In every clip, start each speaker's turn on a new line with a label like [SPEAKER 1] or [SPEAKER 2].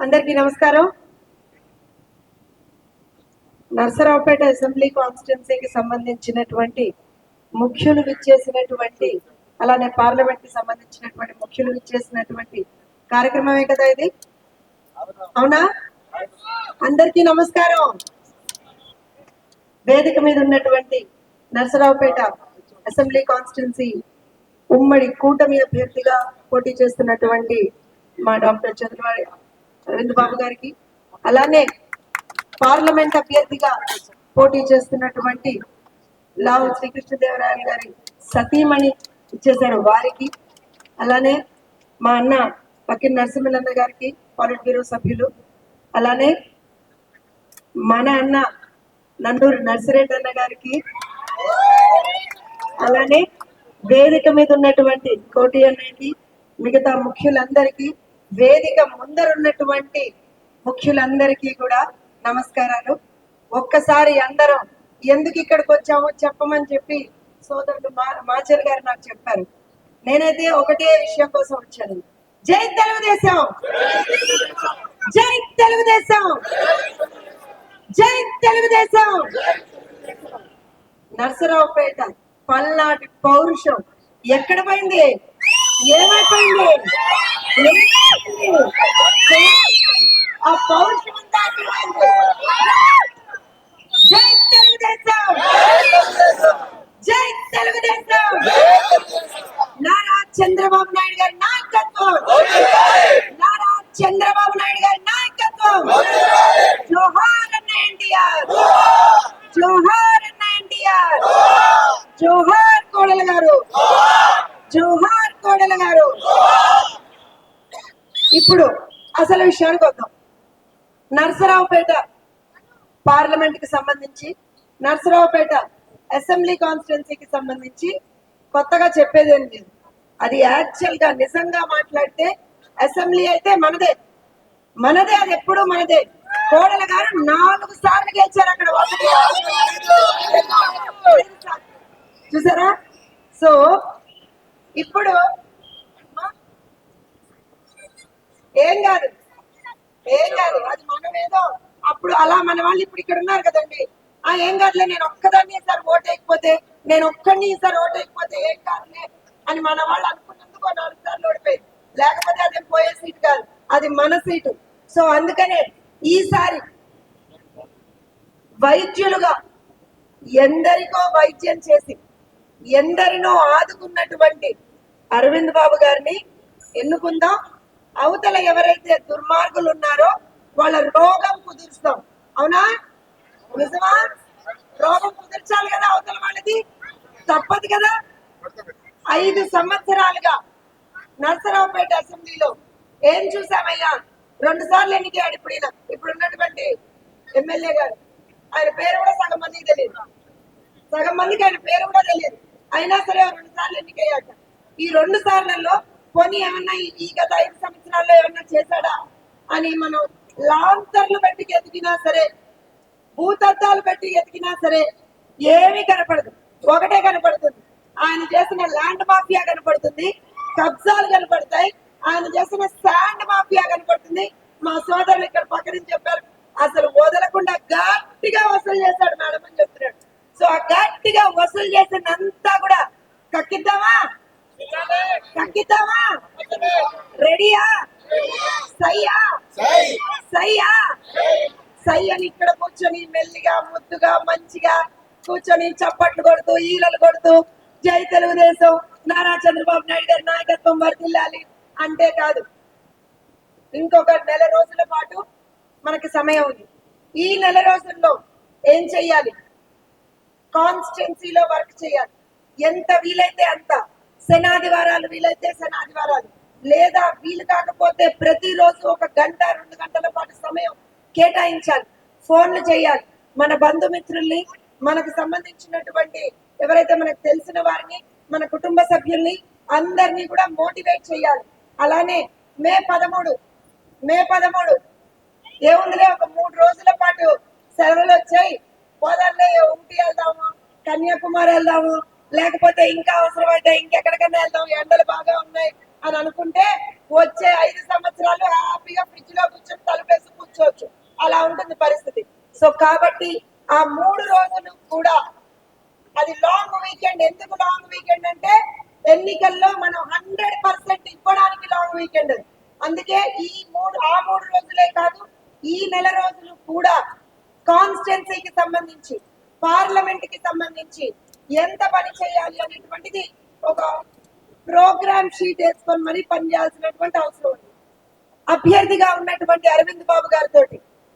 [SPEAKER 1] అందరికీ నమస్కారం. నర్సరావుపేట అసెంబ్లీ కాన్స్టిట్యున్సీకి సంబంధించినటువంటి ముఖ్యులు విచ్చేసినటువంటి అలానే పార్లమెంట్కి సంబంధించినటువంటి ముఖ్యులు విచ్చేసినటువంటి కార్యక్రమమే కదా ఇది? అవునా? అందరికీ నమస్కారం. వేదిక మీద ఉన్నటువంటి నర్సరావుపేట అసెంబ్లీ కాన్స్టిట్యున్సీ ఉమ్మడి కూటమి అభ్యర్థిగా పోటీ చేస్తున్నటువంటి మా డాక్టర్ చంద్రబాబు అరవింద్ బాబు గారికి. అలానే పార్లమెంట్ అభ్యర్థిగా పోటీ చేస్తున్నటువంటి లావు శ్రీకృష్ణదేవరాయలు గారి సతీమణి ఇచ్చేశారు వారికి. అలానే మా అన్న పక్కిన నరసింహలన్న గారికి పాలిట్ బ్యూరో సభ్యులు. అలానే మన అన్న నందూరు నర్సిరెడ్డి అన్న గారికి. అలానే వేదిక మీద ఉన్నటువంటి కోటి అన్నకి మిగతా ముఖ్యులందరికీ వేదిక ముందరున్నటువంటి ముఖ్యులందరికీ కూడా నమస్కారాలు. ఒక్కసారి అందరం ఎందుకు ఇక్కడికి వచ్చామో చెప్పమని చెప్పి సోదరుడు మా మాచర్ గారు నాకు చెప్పారు. నేనైతే ఒకటే విషయం కోసం వచ్చాను. జై తెలుగుదేశం! జై తెలుగుదేశం! జై తెలుగుదేశం! నర్సరావుపేట పల్నాటి పౌరుషం ఎక్కడ పోయింది? ఏమైపోయింది? ఏమైపోయింది? ఆ పౌరుషం అంతా అక్కడ పోయింది. జై తెలుగుదేశం! జై తెలుగుదేశం! నారా చంద్రబాబు నాయుడు గారి నాయకత్వం! నారా చంద్రబాబు నాయుడు గారి నాయకత్వం! జోహార్ అన్న ఎన్టీఆర్! జోహార్ అన్న ఎన్టీఆర్ జోహార్ కోడల గారు జోహార్ కోడల గారు ఇప్పుడు అసలు విషయానికి వద్దాం. నర్సరావుపేట పార్లమెంట్కి సంబంధించి నర్సరావుపేట అసెంబ్లీ కాన్స్టిట్యున్సీకి సంబంధించి కొత్తగా చెప్పేదేం లేదు. అది యాక్చువల్గా నిజంగా మాట్లాడితే అసెంబ్లీ అయితే మనదే. మనదే అది ఎప్పుడు మనదే. కోడల గారు నాలుగు సార్లు గెలిచారు అక్కడ ఒకటి. చూసారా? సో ఇప్పుడు ఏం కాదు. ఏం కాదు. అది మనం ఏదో అప్పుడు అలా మన వాళ్ళు ఇప్పుడు ఇక్కడ ఉన్నారు కదండి. ఆ ఏం కాదులే నేను ఒక్కదాన్ని ఈసారి ఓటు వేయకపోతే నేను ఒక్కడిని ఈసారి ఓటు వేయకపోతే ఏం కాదులే అని మన వాళ్ళు అనుకున్నందుకు నాలుగు సార్లు ఓడిపోయి లేకపోతే అది పోయే సీట్ కాదు. అది మన సీటు. సో అందుకనే ఈసారి వైద్యులుగా ఎందరికో వైద్యం చేసి ఎందరినో ఆదుకున్నటువంటి అరవింద్ బాబు గారిని ఎన్నుకుందాం? అవతల ఎవరైతే దుర్మార్గులు ఉన్నారో వాళ్ళ రోగం కుదురుస్తాం. అవునా? నిజమా? రోగం కుదిర్చాలి కదా అవతల వాళ్ళది? తప్పదు కదా? ఐదు సంవత్సరాలుగా నరసరావుపేట అసెంబ్లీలో ఏం చూసామయ్యా? రెండు సార్లు ఎన్నికయ్యాడు ఇప్పుడు ఈయన. ఇప్పుడు ఉన్నటువంటి ఎమ్మెల్యే గారు. ఆయన పేరు కూడా సగం మందికి తెలియదు. సగం మందికి ఆయన పేరు కూడా తెలియదు. అయినా సరే రెండు సార్లు ఎన్నికయ్యాక. ఈ రెండు సార్లలో పోనీ ఏమన్నా ఈ- గత ఐదు సంవత్సరాల్లో ఏమన్నా చేశాడా? అని మనం లాంతర్లు పెట్టి ఎతికినా సరే భూతద్దాలు పెట్టి ఎతికినా సరే ఏమీ కనపడదు. ఒకటే కనపడుతుంది. ఆయన చేసిన ల్యాండ్ మాఫియా కనపడుతుంది. కబ్జాలు కనపడతాయి. ఆయన చేసిన శాండ్ మాఫియా కనపడుతుంది. మా సోదరులు ఇక్కడ పక్కన చెప్పారు అసలు వదలకుండా గట్టిగా వసూలు చేశాడు మేడం అని చెప్తున్నాడు. సో ఆ గట్టిగా వసూలు చేసినంతా కూడా కక్కిద్దామా? కక్కిద్దామా రెడీయా? సయ్యా? సయ్యా? సై అని ఇక్కడ కూర్చొని మెల్లిగా ముద్దుగా మంచిగా కూర్చొని చప్పట్లు కొడుతూ ఈలలు కొడుతూ జై తెలుగుదేశం. నారా చంద్రబాబు నాయుడు గారి నాయకత్వం వర్దిల్లాలి అంటే కాదు. ఇంకొక నెల రోజుల పాటు మనకి సమయం ఉంది. ఈ నెల రోజుల్లో ఏం చెయ్యాలి? కాన్స్టిట్యున్సీలో వర్క్ చేయాలి. ఎంత వీలైతే అంత శనాదివారాలు వీలైతే శనాదివారాలు. లేదా వీలు కాకపోతే ప్రతిరోజు ఒక గంట రెండు గంటల పాటు సమయం కేటాయించాలి. ఫోన్లు చేయాలి. మన బంధుమిత్రుల్ని మనకు సంబంధించినటువంటి ఎవరైతే మనకు తెలిసిన వారిని మన కుటుంబ సభ్యుల్ని అందరినీ కూడా మోటివేట్ చేయాలి. అలానే మే పదమూడు మే పదమూడు ఏముందిలే ఒక మూడు రోజుల పాటు సెలవులు వచ్చాయి. పోదాంలే ఊటీ వెళ్దాము కన్యాకుమారి వెళ్దాము లేకపోతే ఇంకా అవసరమైతే ఇంకెక్కడికైనా వెళ్దాం ఎండలు బాగా ఉన్నాయి అని అనుకుంటే వచ్చే ఐదు సంవత్సరాలు హ్యాపీగా ఫ్రిడ్జ్లో కూర్చొని అలా ఉంటుంది పరిస్థితి. సో కాబట్టి ఆ మూడు రోజులు కూడా అది లాంగ్ వీకెండ్ ఎందుకు లాంగ్ వీకెండ్ అంటే ఎన్నికల్లో మనం హండ్రెడ్ పర్సెంట్ ఇవ్వడానికి లాంగ్ వీకెండ్ అందుకే ఈ మూడు ఆ మూడు రోజులే కాదు ఈ నెల రోజులు కూడా కాన్స్టిట్యున్సీకి సంబంధించి పార్లమెంట్కి సంబంధించి ఎంత పని చేయాలి అనేటువంటిది ఒక ప్రోగ్రామ్ షీట్ వేసుకొని మరి పనిచేయాల్సినటువంటి అవసరం ఉంది. అభ్యర్థిగా ఉన్నటువంటి అరవింద్ బాబు గారితో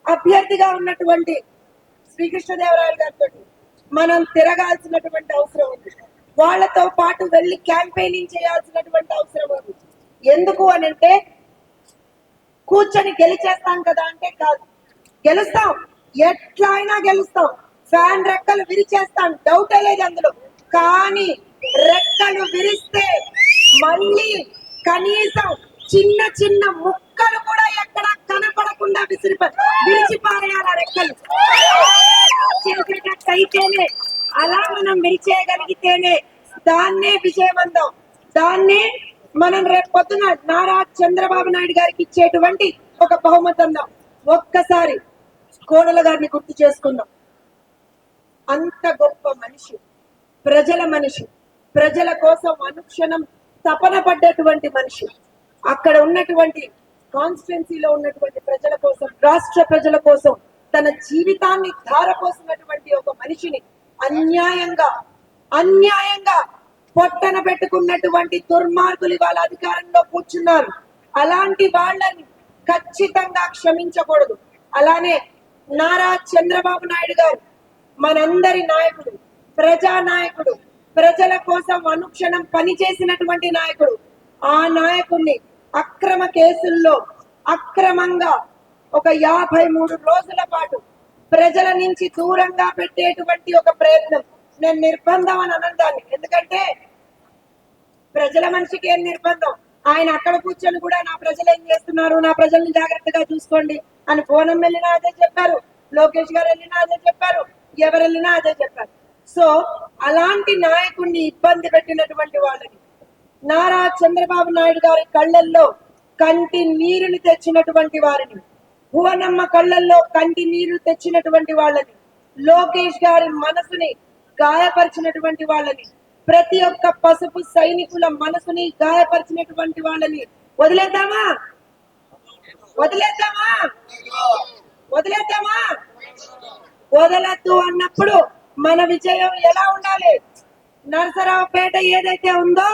[SPEAKER 1] అభ్యర్థిగా ఉన్నటువంటి శ్రీకృష్ణదేవరాయలు గారితో మనం తిరగాల్సినటువంటి అవసరం ఉంది. వాళ్ళతో పాటు వెళ్ళి క్యాంపెయినింగ్ చేయాల్సినటువంటి అవసరం ఉంది. ఎందుకు అని అంటే కూర్చొని గెలిచేస్తాం కదా అంటే కాదు. గెలుస్తాం. ఎట్లా అయినా గెలుస్తాం. ఫ్యాన్ రెక్కలు విరిచేస్తాం డౌటే లేదు అందులో. కానీ రెక్కలు విరిస్తే మళ్ళీ కనీసం చిన్న చిన్న ముక్కలు కూడా ఎక్కడ కనపడకుండా విసిరి విరిచిపారేయాలి ఆ రెక్కలు. చేసేటట్టయితేనే అలా మనం విరిచేయగలిగితేనే దాన్నే విజయవంతం దాన్నే మనం రేపు పొద్దున నారా చంద్రబాబు నాయుడు గారికి ఇచ్చేటువంటి ఒక బహుమతందం ఒక్కసారి కోడల గారిని గుర్తు చేసుకుందాం. అంత గొప్ప మనిషి ప్రజల మనిషి ప్రజల కోసం అనుక్షణం తపన పడ్డటువంటి మనిషి. అక్కడ ఉన్నటువంటి కాన్స్టిట్యున్సీలో ఉన్నటువంటి ప్రజల కోసం రాష్ట్ర ప్రజల కోసం తన జీవితాన్ని ధారపోసినటువంటి ఒక మనిషిని అన్యాయంగా అన్యాయంగా పొట్టన పెట్టుకున్నటువంటి దుర్మార్గులు వాళ్ళ అధికారంలో కూర్చున్నారు. అలాంటి వాళ్ళని ఖచ్చితంగా క్షమించకూడదు. అలానే నారా చంద్రబాబు నాయుడు గారు మనందరి నాయకుడు ప్రజా నాయకుడు ప్రజల కోసం అనుక్షణం పనిచేసినటువంటి నాయకుడు. ఆ నాయకుడిని అక్రమ కేసుల్లో అక్రమంగా ఒక యాభై మూడు రోజుల పాటు ప్రజల నుంచి దూరంగా పెట్టేటువంటి ఒక ప్రయత్నం. నేను నిర్బంధం అని అనందాన్ని ఎందుకంటే ప్రజల మనిషికి ఏం నిర్బంధం? ఆయన అక్కడ కూర్చొని కూడా నా ప్రజలు ఏం చేస్తున్నారు? నా ప్రజల్ని జాగ్రత్తగా చూసుకోండి అని పూనం వెళ్ళినా అదే చెప్పారు. లోకేష్ గారు వెళ్ళినా అదే చెప్పారు. ఎవరు వెళ్ళినా అదే చెప్పారు సో అలాంటి నాయకుడిని ఇబ్బంది పెట్టినటువంటి వాళ్ళని నారా చంద్రబాబు నాయుడు గారి కళ్ళల్లో కంటి నీరుని తెచ్చినటువంటి వారిని భువనమ్మ కళ్ళల్లో కంటి నీరు తెచ్చినటువంటి వాళ్ళని లోకేష్ గారి మనసుని గాయపరిచినటువంటి వాళ్ళని ప్రతి ఒక్క పసుపు సైనికుల మనసుని గాయపరిచినటువంటి వాళ్ళని వదిలేద్దామా? వదిలేద్దామా? వదిలేద్దామా? వదలద్దు అన్నప్పుడు మన విజయం ఎలా ఉండాలి? నరసరావుపేట ఏదైతే ఉందో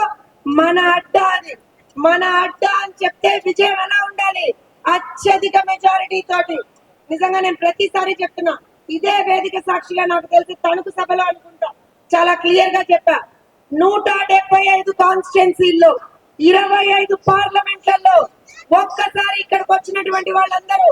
[SPEAKER 1] మన అడ్డా అది. మన అడ్డా అని చెప్తే విజయం ఎలా ఉండాలి? అత్యధిక మెజారిటీ తోటి. నిజంగా నేను ప్రతిసారి చెప్తున్నా ఇదే వేదిక సాక్షిగా నాకు తెలిసి తణుకు సభలో అనుకుంటా. చాలా క్లియర్గా చెప్పా. నూట డెబ్బై ఐదు కాన్స్టిట్యున్సీల్లో ఇరవై ఐదు పార్లమెంట్లలో ఒక్కసారి ఇక్కడికి వచ్చినటువంటి వాళ్ళందరూ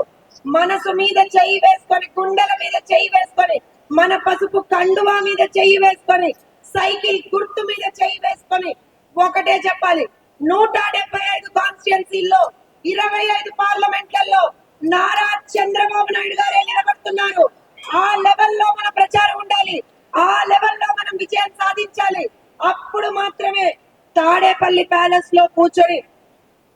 [SPEAKER 1] మనసు మీద చెయ్యి వేసుకొని గుండెల మీద చెయ్యి వేసుకొని మన పసుపు కండువా మీద చెయ్యి వేసుకొని సైకిల్ గుర్తు మీద చెయ్యి వేసుకొని ఒకటే చెప్పాలి. నూట డెబ్బై ఐదు కాన్స్టిట్యున్సీల్లో ఇరవై ఐదు పార్లమెంట్లలో నారా చంద్రబాబు నాయుడు గారే నిలబడుతున్నారు. ఆ లెవెల్లో మన ప్రచారం ఉండాలి. ఆ లెవెల్లో మనం విజయం సాధించాలి. అప్పుడు మాత్రమే తాడేపల్లి ప్యాలెస్లో కూర్చొని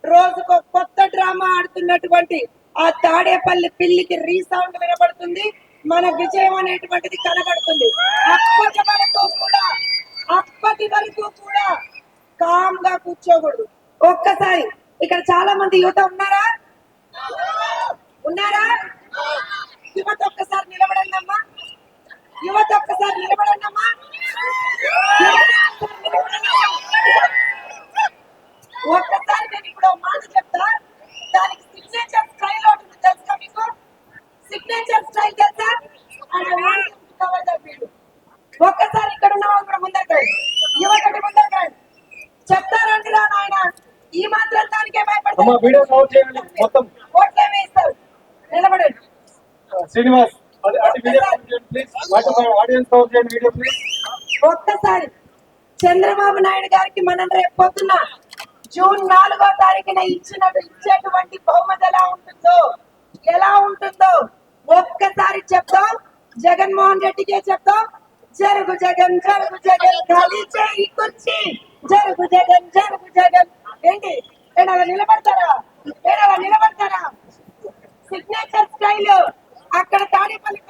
[SPEAKER 1] రోజుకో కొత్త డ్రామా ఆడుతున్నటువంటి ఆ తాడేపల్లి పిల్లికి రీసౌండ్ వినబడుతుంది మన విజయం అనేటువంటిది కనబడుతుంది. అప్పటి వరకు కూడా అప్పటి వరకు కూడా కామ్గా కూర్చోకూడదు. ఒక్కసారి ఇక్కడ చాలా మంది యువత ఉన్నారా? ఉన్నారా? యువత ఒక్కసారి నిలబడండి అమ్మా యువత ఒక్కసారి నిలబడండి అమ్మా ఒక్కసారి నేను ఇప్పుడు మాట చెప్తా. దానికి సిగ్నేచర్ సిగ్నేచర్ స్టైల్ తెలుసా. ఒక్కసారి ఇక్కడ ఉన్న వాళ్ళు కూడా ముందర ముందర చెప్తారండి రా నాయన? ఈ మాత్రం దానికే ఓట్లేమే ఇస్తారు నిలబడండి
[SPEAKER 2] శ్రీనివాస్
[SPEAKER 1] ఒక్కసారి. చంద్రబాబు నాయుడు గారికి మనం రేపు పొద్దున్న జూన్ నాలుగో తారీఖున ఇచ్చినట్టు ఇచ్చేటువంటి బహుమతి ఎలా ఉంటుందో? ఎలా ఉంటుందో? ఒక్కసారి చెప్తాం జగన్మోహన్ రెడ్డికే చెప్తాం జరుగు జగన్ జరుగు జగన్ ఖాళీ చేయి కుర్చీ. జరుగు జగన్ జరుగు జగన్. ఏంటి? ఏడవ నిలబడతారా? ఏడవ నిలబడతారా? సిగ్నేచర్ స్టైల్ అక్కడ తాడేపల్లి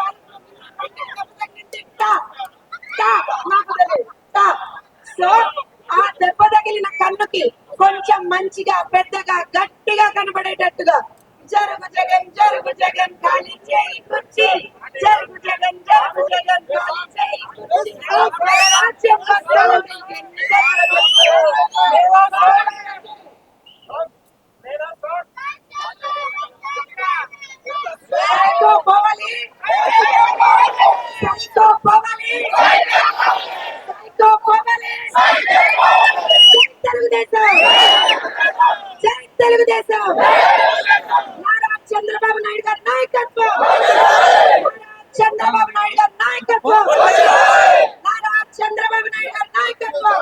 [SPEAKER 1] సో ఆ దెబ్బ తగిలిన కన్నుకి కొంచెం మంచిగా పెద్ద గట్టిగా కనబడేటట్టుగా జరుగు జగన్ జరుగు జగన్ ఖాళీ చేయి కుర్చీ జరుగు జగన్ జరుగు జగన్ ఖాళీ చేయి కుర్చీ రాజ్యం వస్తాను మీకు ఎన్నికలు సైకో పోవాలి సైకో పోవాలి సైకో పోవాలి జై తెలుగుదేశం జై తెలుగుదేశం నారా చంద్రబాబు నాయుడు గారి నాయకత్వం నారా చంద్రబాబు నాయుడు గారి నాయకత్వం నారా చంద్రబాబు నాయుడు గారి నాయకత్వం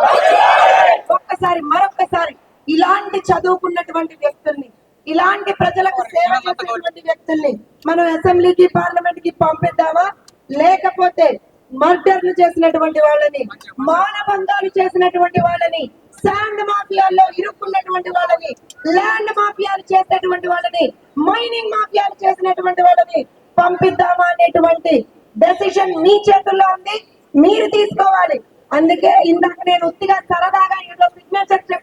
[SPEAKER 1] ఒక్కసారి మరొక్కసారి ఇలాంటి చదువుకున్నటువంటి వ్యక్తుల్ని ఇలాంటి ప్రజలకు సేవ చేసేటువంటి వ్యక్తుల్ని మనం అసెంబ్లీకి పార్లమెంట్కి పంపిద్దామా? లేకపోతే మర్డర్లు చేసినటువంటి వాళ్ళని మానభంగాలు చేసినటువంటి వాళ్ళని శాండ్ మాఫియాల్లో ఇరుక్కున్నటువంటి వాళ్ళని ల్యాండ్ మాఫియాలు చేసినటువంటి వాళ్ళని మైనింగ్ మాఫియాలు చేసినటువంటి వాళ్ళని పంపిద్దామా అనేటువంటి డెసిషన్ మీ చేతుల్లో ఉంది మీరు తీసుకోవాలి. అందుకే ఇందాక నేను ఉత్తిగా సరదాగా ఏదో సిగ్నేచర్